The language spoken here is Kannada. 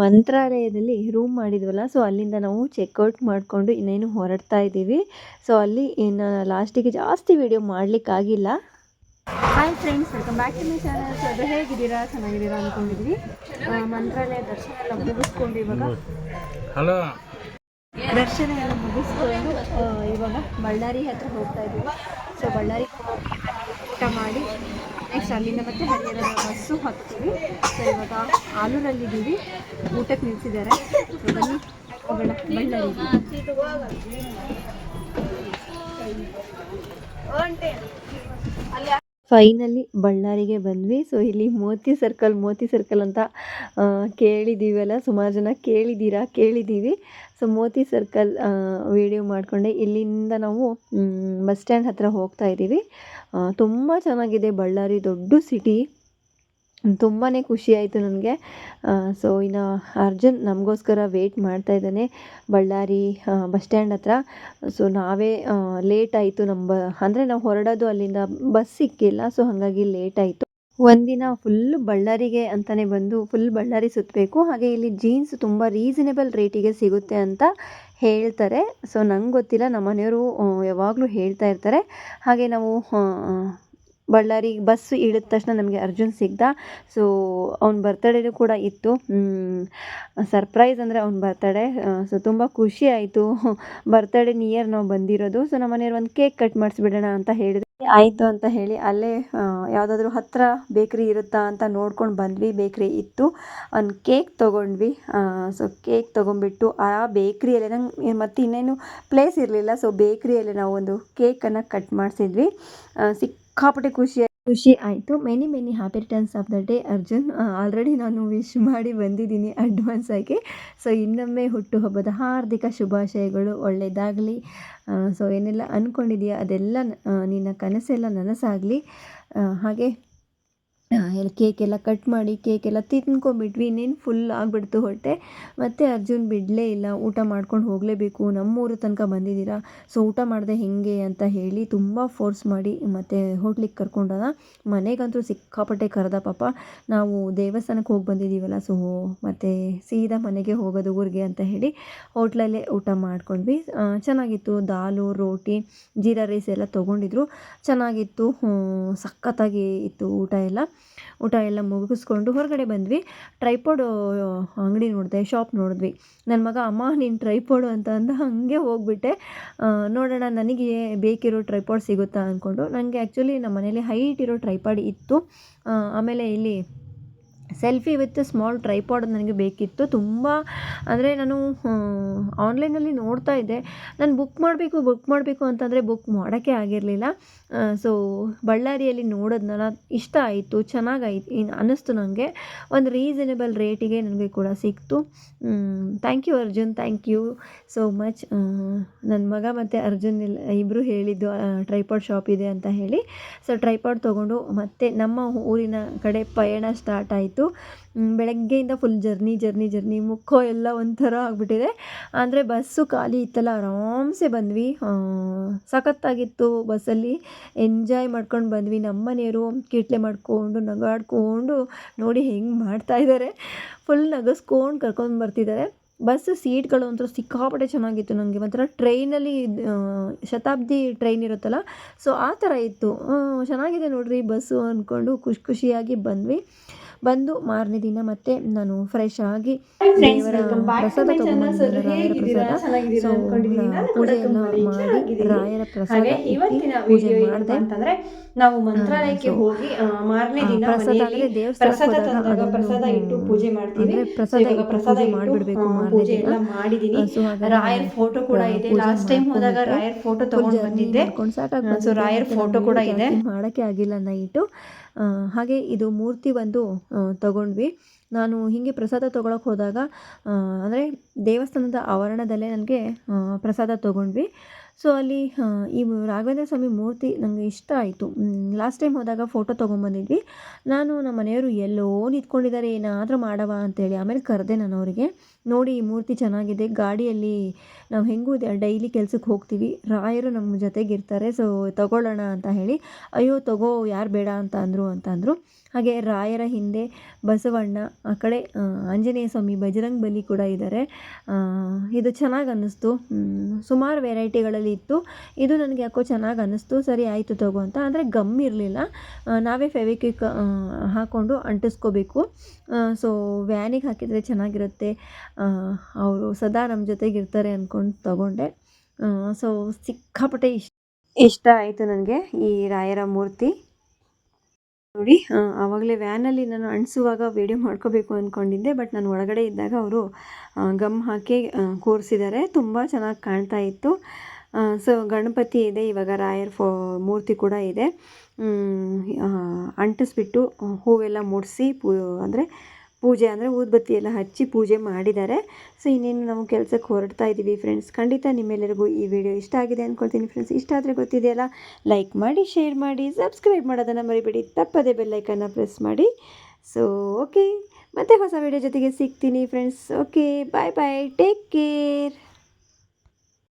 ಮಂತ್ರಾಲಯದಲ್ಲಿ ರೂಮ್ ಮಾಡಿದ್ವಲ್ಲ ಸೊ ಅಲ್ಲಿಂದ ನಾವು ಚೆಕ್ಔಟ್ ಮಾಡಿಕೊಂಡು ಇನ್ನೇನು ಹೊರಡ್ತಾ ಇದ್ದೀವಿ. ಸೊ ಅಲ್ಲಿ ಇನ್ನು ಲಾಸ್ಟಿಗೆ ಜಾಸ್ತಿ video ಮಾಡಲಿಕ್ಕಾಗಿಲ್ಲ hi friends welcome back to my channel so ಅದು ಹೇಗಿದ್ದೀರಾ? ಚೆನ್ನಾಗಿದ್ದೀರಾ ಅಂದ್ಕೊಂಡಿದ್ವಿ ಮಂತ್ರಾಲಯ ದರ್ಶನ ಎಲ್ಲ ಮುಗಿಸ್ಕೊಂಡು ಇವಾಗ ಹಲೋ. ದರ್ಶನ ಎಲ್ಲ ಮುಗಿಸ್ಕೊಂಡು ಇವಾಗ ಬಳ್ಳಾರಿ ಹತ್ರ ಹೋಗ್ತಾ ಇದ್ದೀವಿ. ಸೊ ಬಳ್ಳಾರಿ ಹೋಗಿ ಊಟ ಮಾಡಿ ನೆಕ್ಸ್ಟ್ ಅಲ್ಲಿಂದ ಮತ್ತೆ ಹರಿಹರ ಬಸ್ಸು ಹತ್ತೀವಿ ಸೊ ಇವಾಗ ಆಲೂರಲ್ಲಿದ್ದೀವಿ. ಊಟಕ್ಕೆ ನಿಲ್ಸಿದ್ದಾರೆ. ಬನ್ನಿ. ಹೋಗೋಣ. ಬಳ್ಳಾರಿಗೆ ಫೈನಲಿ ಬಳ್ಳಾರಿಗೆ ಬಂದ್ವಿ. ಸೊ ಇಲ್ಲಿ ಮೋತಿ ಸರ್ಕಲ್ ಮೋತಿ ಸರ್ಕಲ್ ಅಂತ ಕೇಳಿದ್ದೀವಲ್ಲ ಸುಮಾರು ಜನ ಕೇಳಿದ್ದೀರಾ ಕೇಳಿದ್ದೀವಿ ಸೊ ಮೋತಿ ಸರ್ಕಲ್ ವಿಡಿಯೋ ಮಾಡಿಕೊಂಡೆ. ಇಲ್ಲಿಂದ ನಾವು ಬಸ್ ಸ್ಟ್ಯಾಂಡ್ ಹತ್ತಿರ ಹೋಗ್ತಾ ಇದ್ದೀವಿ. ತುಂಬ ಚೆನ್ನಾಗಿದೆ ಬಳ್ಳಾರಿ, ದೊಡ್ಡ ಸಿಟಿ ತುಂಬಾ ಖುಷಿ ಆಯಿತು ನನಗೆ. ಸೊ ಇನ್ನು ಅರ್ಜುನ್ ನಮಗೋಸ್ಕರ ವೇಟ್ ಮಾಡ್ತಾ ಇದ್ದಾನೆ ಬಳ್ಳಾರಿ ಬಸ್ ಸ್ಟ್ಯಾಂಡ್ ಹತ್ರ. ಸೊ ನಾವೇ ಲೇಟ್ ಆಯಿತು ನಮ್ಮ ಬ, ಅಂದರೆ ನಾವು ಹೊರಡೋದು ಅಲ್ಲಿಂದ ಬಸ್ ಸಿಕ್ಕಿಲ್ಲ ಸೊ ಹಾಗಾಗಿ ಲೇಟ್ ಆಯಿತು. ಒಂದಿನ ಫುಲ್ ಬಳ್ಳಾರಿಗೆ ಅಂತಲೇ ಬಂದು ಫುಲ್ ಬಳ್ಳಾರಿ ಸುತ್ತಬೇಕು ಹಾಗೆ ಇಲ್ಲಿ ಜೀನ್ಸ್ ತುಂಬ ರೀಸನೇಬಲ್ ರೇಟಿಗೆ ಸಿಗುತ್ತೆ ಅಂತ ಹೇಳ್ತಾರೆ. ಸೊ ನಂಗೆ ಗೊತ್ತಿಲ್ಲ ನಮ್ಮ ಮನೆಯವರು ಯಾವಾಗಲೂ ಹೇಳ್ತಾ ಇರ್ತಾರೆ. ಹಾಗೆ ನಾವು ಆ, ಬಳ್ಳಾರಿ ಬಸ್ ಇಳಿದ ತಕ್ಷಣ ನಮಗೆ ಅರ್ಜುನ್ ಸಿಗ್ದ. ಸೊ ಅವ್ನ ಬರ್ತಡೇನು ಕೂಡ ಇತ್ತು. ಸರ್ಪ್ರೈಸ್ ಅಂದರೆ ಅವ್ನ ಬರ್ತಡೇ ಸೊ ತುಂಬ ಖುಷಿ ಆಯಿತು. ಬರ್ತಡೇ ನಿಯರ್ ನಾವು ಬಂದಿರೋದು. ಸೊ ನಮ್ಮ ಮನೆಯವ್ರು ಒಂದು ಕೇಕ್ ಕಟ್ ಮಾಡಿಸ್ಬಿಡೋಣ ಅಂತ ಹೇಳಿದ್ರು. ಆಯಿತು ಅಂತ ಹೇಳಿ ಅಲ್ಲೇ ಯಾವುದಾದ್ರೂ ಹತ್ತಿರ ಬೇಕ್ರಿ ಇರುತ್ತಾ ಅಂತ ನೋಡ್ಕೊಂಡು ಬಂದ್ವಿ. ಬೇಕ್ರಿ ಇತ್ತು. ಒಂದು ಕೇಕ್ ತೊಗೊಂಡ್ವಿ. ಸೊ ಕೇಕ್ ತೊಗೊಂಡ್ಬಿಟ್ಟು ಆ ಬೇಕ್ರಿಯಲ್ಲೇ ನಂಗೆ ಮತ್ತು ಇನ್ನೇನು ಪ್ಲೇಸ್ ಇರಲಿಲ್ಲ. ಸೊ ಬೇಕ್ರಿಯಲ್ಲೇ ನಾವು ಒಂದು ಕೇಕನ್ನು ಕಟ್ ಮಾಡಿಸಿದ್ವಿ. ಸಿಕ್ಕಾಪಟ್ಟೆ ಖುಷಿ ಖುಷಿ ಆಯಿತು. Many many happy returns of the day Arjun. Already ನಾನು ವಿಶ್ ಮಾಡಿ ಬಂದಿದ್ದೀನಿ ಅಡ್ವಾನ್ಸ್ ಆಗಿ. ಸೊ ಇನ್ನೊಮ್ಮೆ ಹುಟ್ಟುಹಬ್ಬದ ಹಾರ್ದಿಕ ಶುಭಾಶಯಗಳು. ಒಳ್ಳೆಯದಾಗಲಿ ಸೊ ಏನೆಲ್ಲ ಅಂದ್ಕೊಂಡಿದೆಯಾ ಅದೆಲ್ಲ ನಿನ್ನ ಕನಸೆಲ್ಲ ನನಸಾಗಲಿ. ಹಾಗೆ ಎಲ್ಲ ಕೇಕ್ ಎಲ್ಲ ಕಟ್ ಮಾಡಿ ಕೇಕ್ ಎಲ್ಲ ತಿಂದ್ಕೊಂಬಿಟ್ವಿ ಇನ್ನೇನು ಫುಲ್ ಆಗಿಬಿಡ್ತು ಹೊಟ್ಟೆ. ಮತ್ತು ಅರ್ಜುನ್ ಬಿಡಲೇ ಇಲ್ಲ. ಊಟ ಮಾಡ್ಕೊಂಡು ಹೋಗಲೇಬೇಕು. ನಮ್ಮೂರ ತನಕ ಬಂದಿದ್ದೀರಾ? ಸೊ ಊಟ ಮಾಡಿದೆ ಹೇಗೆ ಅಂತ ಹೇಳಿ ತುಂಬ ಫೋರ್ಸ್ ಮಾಡಿ ಮತ್ತು ಹೋಟ್ಲಿಗೆ ಕರ್ಕೊಂಡೋದ ಮನೆಗಂತೂ ಸಿಕ್ಕಾಪಟ್ಟೆ ಕರೆದ ಪಾಪ. ನಾವು ದೇವಸ್ಥಾನಕ್ಕೆ ಹೋಗಿ ಬಂದಿದ್ದೀವಲ್ಲ ಸೊ ಮತ್ತು ಸೀದಾ ಮನೆಗೆ ಹೋಗೋದು ಊರಿಗೆ ಅಂತ ಹೇಳಿ ಹೋಟ್ಲಲ್ಲೇ ಊಟ ಮಾಡ್ಕೊಂಡ್ವಿ. ಚೆನ್ನಾಗಿತ್ತು. ದಾಲು, ರೋಟಿ, ಜೀರಾ ರೈಸ್ ಎಲ್ಲ ತೊಗೊಂಡಿದ್ರು. ಚೆನ್ನಾಗಿತ್ತು. ಸಖತ್ತಾಗಿ ಇತ್ತು ಊಟ ಎಲ್ಲ. ಊಟ ಎಲ್ಲ ಮುಗಿಸ್ಕೊಂಡು ಹೊರಗಡೆ ಬಂದ್ವಿ. ಟ್ರೈಪೋಡ್ ಅಂಗಡಿ ನೋಡಿದೆ, ಶಾಪ್ ನೋಡಿದ್ವಿ. ನನ್ನ ಮಗ, ಅಮ್ಮ, ನೀನು ಟ್ರೈಪೋಡ್ ಅಂತ ಅಂದ ಹಾಗೆ ಹೋಗ್ಬಿಟ್ಟೆ. ನೋಡೋಣ, ನನಗೆ ಬೇಕಿರೋ ಟ್ರೈಪಾಡ್ ಸಿಗುತ್ತಾ? ಅಂದ್ಕೊಂಡು ನನಗೆ ಆ್ಯಕ್ಚುಲಿ ನಮ್ಮ ಮನೇಲಿ ಹೈಟ್ ಇರೋ ಟ್ರೈಪಾಡ್ ಇತ್ತು. ಆಮೇಲೆ ಇಲ್ಲಿ ಸೆಲ್ಫಿ ವಿತ್ ಸ್ಮಾಲ್ ಟ್ರೈಪಾಡ್ ನನಗೆ ಬೇಕಿತ್ತು. ತುಂಬ, ಅಂದರೆ ನಾನು ಆನ್ಲೈನಲ್ಲಿ ನೋಡ್ತಾ ಇದ್ದೆ. ನಾನು ಬುಕ್ ಮಾಡಬೇಕು ಬುಕ್ ಮಾಡಬೇಕು ಅಂತಂದರೆ ಬುಕ್ ಮಾಡೋಕ್ಕೆ ಆಗಿರಲಿಲ್ಲ. ಸೊ ಬಳ್ಳಾರಿಯಲ್ಲಿ ನೋಡೋದ್ನಲ್ಲ, ಇಷ್ಟ ಆಯಿತು, ಚೆನ್ನಾಗಾಯ್ತು ಅನ್ನಿಸ್ತು ನನಗೆ ಒಂದು ರೀಸನೇಬಲ್ ರೇಟಿಗೆ ನನಗೆ ಕೂಡ ಸಿಕ್ತು. Thank you Arjun thank you so much ನನ್ನ ಮಗ ಮತ್ತು ಅರ್ಜುನ್ ಇಲ್ಲ ಇಬ್ಬರು ಹೇಳಿದ್ದು ಟ್ರೈಪಾಡ್ ಶಾಪ್ ಇದೆ ಅಂತ ಹೇಳಿ. ಸೊ ಟ್ರೈಪಾಡ್ ತೊಗೊಂಡು ಮತ್ತೆ ನಮ್ಮ ಊರಿನ ಕಡೆ ಪಯಣ ಸ್ಟಾರ್ಟ್ ಆಯಿತು. ಬೆಳಗ್ಗೆಯಿಂದ ಫುಲ್ ಜರ್ನಿ ಜರ್ನಿ ಜರ್ನಿ ಮುಖ ಎಲ್ಲ ಒಂಥರ ಆಗಿಬಿಟ್ಟಿದೆ. ಅಂದರೆ ಬಸ್ಸು ಖಾಲಿ ಇತ್ತಲ್ಲ, ಆರಾಮ್ಸೆ ಬಂದ್ವಿ. ಸಖತ್ತಾಗಿತ್ತು ಬಸ್ಸಲ್ಲಿ. ಎಂಜಾಯ್ ಮಾಡ್ಕೊಂಡು ಬಂದ್ವಿ. ನಮ್ಮ ಮನೆಯವರು ಕಿಟ್ಲೆ ಮಾಡ್ಕೊಂಡು, ನಗಾಡ್ಕೊಂಡು ನೋಡಿ ಹೆಂಗೆ ಮಾಡ್ತಾ ಇದ್ದಾರೆ ಫುಲ್ ನಗಸ್ಕೊಂಡು ಕರ್ಕೊಂಡು ಬರ್ತಿದ್ದಾರೆ ಬಸ್ ಸೀಟ್ಗಳು ಒಂಥರ ಸಿಕ್ಕಾಪಟ್ಟೆ ಚೆನ್ನಾಗಿತ್ತು ನನಗೆ ಒಂಥರ ಟ್ರೈನಲ್ಲಿ ಶತಾಬ್ದಿ ಟ್ರೈನ್ ಇರುತ್ತಲ್ಲ ಸೊ ಆ ಥರ ಇತ್ತು. ಚೆನ್ನಾಗಿದೆ ನೋಡ್ರಿ ಬಸ್ಸು ಅಂದ್ಕೊಂಡು ಖುಷಿ ಖುಷಿಯಾಗಿ ಬಂದ್ವಿ. ಬಂದು ಮಾರನೇ ದಿನ ಮತ್ತೆ ನಾನು ಫ್ರೆಶ್ ಆಗಿ ದೇವರ ಪ್ರಸಾದ ತಗೊಂಡು ರಾಯರ ಪ್ರಸಾದ. ಸೊ ಪೂಜೆ ಎಲ್ಲ ಮಾಡಿ ರಾಯರ ಪ್ರಸಾದ ಪೂಜೆ ಮಾಡಿದೆ. ಅಂತಂದ್ರೆ ನಾವು ಮಂತ್ರಾಲಯಕ್ಕೆ ಹೋಗಿ ಮಾರನೇ ದಿನ ಪ್ರಸಾದ ಅಂದ್ರೆ ಪ್ರಸಾದ ತಂದಾಗ ಪ್ರಸಾದ ಇಟ್ಟು ಪೂಜೆ ಮಾಡ್ತೀವಿ. ಪ್ರಸಾದ ಇವಾಗ ಪ್ರಸಾದ ಮಾಡ್ಬಿಡ್ಬೇಕು ಮಾರನೇ ಪೂಜೆ ದಿನ. ಎಲ್ಲ ಮಾಡಿದೀನಿ. ರಾಯರ್ ಫೋಟೋ ಕೂಡ ಇದೆ. ಲಾಸ್ಟ್ ಟೈಮ್ ಹೋದಾಗ. ರಾಯರ್ ಫೋಟೋ ತಗೊಂಡು ಬಂದಿದ್ದೆ. ಸೊ. ರಾಯರ್ ಫೋಟೋ ಕೂಡ ಇದೆ. ಮಾಡೋಕ್ಕೆ ಆಗಿಲ್ಲ ನೈಟು. ಹಾಗೆ ಇದು ಮೂರ್ತಿ ಒಂದು ತಗೊಂಡ್ವಿ. ನಾನು ಹೀಗೆ ಪ್ರಸಾದ ತೊಗೊಳಕ್ಕೆ ಹೋದಾಗ ಅಂದರೆ ದೇವಸ್ಥಾನದ ಆವರಣದಲ್ಲೇ ನನಗೆ ಪ್ರಸಾದ ತೊಗೊಂಡ್ವಿ. ಸೊ ಅಲ್ಲಿ ಈ ರಾಘವೇಂದ್ರ ಸ್ವಾಮಿ ಮೂರ್ತಿ ನನಗೆ ಇಷ್ಟ ಆಯಿತು. ಲಾಸ್ಟ್ ಟೈಮ್ ಹೋದಾಗ ಫೋಟೋ ತೊಗೊಂಬಂದಿದ್ವಿ. ನಾನು ನಮ್ಮ ಮನೆಯವರು ಎಲ್ಲೋ ನಿಂತ್ಕೊಂಡಿದ್ದಾರೆ, ಏನಾದರೂ ಮಾಡವ ಅಂತೇಳಿ ಆಮೇಲೆ ಕರೆದೆ ನಾನು ಅವರಿಗೆ. ನೋಡಿ, ಈ ಮೂರ್ತಿ ಚೆನ್ನಾಗಿದೆ, ಗಾಡಿಯಲ್ಲಿ ನಾವು ಹೆಂಗೂ ಡೈಲಿ ಕೆಲಸಕ್ಕೆ ಹೋಗ್ತೀವಿ, ರಾಯರು ನಮ್ಮ ಜೊತೆಗಿರ್ತಾರೆ ಸೊ ತಗೊಳ್ಳೋಣ ಅಂತ ಹೇಳಿ, ಅಯ್ಯೋ ತಗೋ, ಯಾರು ಬೇಡ ಅಂತ ಅಂದರು ಅಂತ ಅಂದರು. ಹಾಗೆ ರಾಯರ ಹಿಂದೆ ಬಸವಣ್ಣ, ಆ ಕಡೆ ಆಂಜನೇಯ ಸ್ವಾಮಿ ಬಜರಂಗ್ ಬಲಿ ಕೂಡ ಇದ್ದಾರೆ ಇದು ಚೆನ್ನಾಗಿ ಅನ್ನಿಸ್ತು. ಸುಮಾರು ವೆರೈಟಿಗಳಲ್ಲಿ ಇತ್ತು. ಇದು ನನಗೆ ಯಾಕೋ ಚೆನ್ನಾಗಿ ಅನ್ನಿಸ್ತು. ಸರಿ, ಆಯಿತು ತಗೋ ಅಂತ. ಅಂದರೆ ಗಮ್ ಇರಲಿಲ್ಲ. ನಾವೇ ಫೆವಿಕ್ವಿಕ್ ಹಾಕ್ಕೊಂಡು ಅಂಟಿಸ್ಕೋಬೇಕು. ಸೊ, ವ್ಯಾನಿಗೆ ಹಾಕಿದರೆ ಚೆನ್ನಾಗಿರುತ್ತೆ. ಅವರು ಸದಾ ನಮ್ಮ ಜೊತೆಗೆ ಇರ್ತಾರೆ ಅಂದ್ಕೊಂಡು ತಗೊಂಡೆ. ಸೊ, ಸಿಕ್ಕಾಪಟ್ಟೆ ಇಷ್ಟ ಇಷ್ಟ ಆಯಿತು ನನಗೆ ಈ ರಾಯರ ಮೂರ್ತಿ. ನೋಡಿ ಆವಾಗಲೇ ವ್ಯಾನಲ್ಲಿ ನಾನು ಅಣಿಸುವಾಗ ವೀಡಿಯೋ ಮಾಡ್ಕೋಬೇಕು ಅಂದ್ಕೊಂಡಿದ್ದೆ ಬಟ್ ನಾನು ಒಳಗಡೆ ಇದ್ದಾಗ ಅವರು ಗಮ್ ಹಾಕಿ ಕೂರಿಸಿದ್ದಾರೆ. ತುಂಬ ಚೆನ್ನಾಗಿ ಕಾಣ್ತಾ ಇತ್ತು. ಸೊ ಗಣಪತಿ ಇದೆ, ಇವಾಗ ರಾಯರ್ ಫೋ, ಮೂರ್ತಿ ಕೂಡ ಇದೆ. ಅಂಟಿಸ್ಬಿಟ್ಟು ಹೂವೆಲ್ಲ ಮುಡಿಸಿ ಪೂ, ಅಂದರೆ ಪೂಜೆ ಅಂದರೆ ಊದುಬತ್ತಿ ಎಲ್ಲ ಹಚ್ಚಿ ಪೂಜೆ ಮಾಡಿದ್ದಾರೆ. ಸೊ ಇನ್ನೇನು ನಾವು ಕೆಲಸಕ್ಕೆ ಹೊರಡ್ತಾ ಇದ್ದೀವಿ ಫ್ರೆಂಡ್ಸ್ ಖಂಡಿತ ನಿಮ್ಮೆಲ್ಲರಿಗೂ ಈ ವಿಡಿಯೋ ಇಷ್ಟ ಆಗಿದೆ ಅಂದ್ಕೊಳ್ತೀನಿ ಫ್ರೆಂಡ್ಸ್ ಇಷ್ಟ ಆದರೆ ಗೊತ್ತಿದೆಯಲ್ಲ ಲೈಕ್ ಮಾಡಿ ಶೇರ್ ಮಾಡಿ ಸಬ್ಸ್ಕ್ರೈಬ್ ಮಾಡೋದನ್ನು ಮರಿಬೇಡಿ. ತಪ್ಪದೇ ಬೆಲ್ಲೈಕನ್ನು ಪ್ರೆಸ್ ಮಾಡಿ. ಸೊ ಓಕೆ ಮತ್ತೆ ಹೊಸ ವಿಡಿಯೋ ಜೊತೆಗೆ ಸಿಗ್ತೀನಿ friends okay bye bye take care